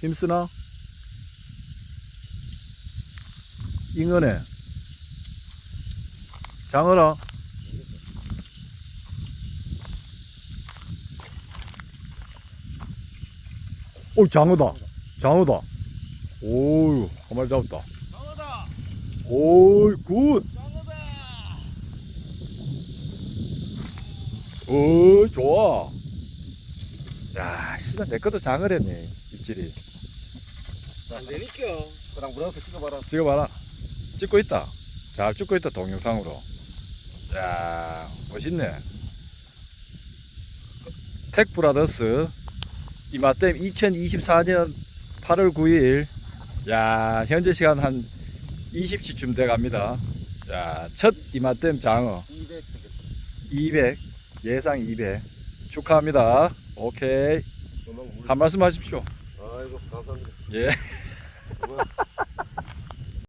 힘쓰나? 잉어네. 장어라. 오, 장어다. 장어다. 오유, 한 마리 잡았다. 장어다. 오이, 굿. 장어다. 오, 좋아. 야, 씨발, 내 것도 장어랬네, 입질이. 안 되니까. 그랑 물어서 찍어봐라. 찍어봐라. 찍고 있다. 잘 찍고 있다, 동영상으로. 야 멋있네. 텍브라더스 이마댐 2024년 8월 9일. 야, 현재 시간 한 20시쯤 돼 갑니다. 자, 첫 이마댐 장어 200 되겠다. 200, 예상 200. 축하합니다. 오케이. 한 말씀 하십시오. 아이고 감사합니다. 예.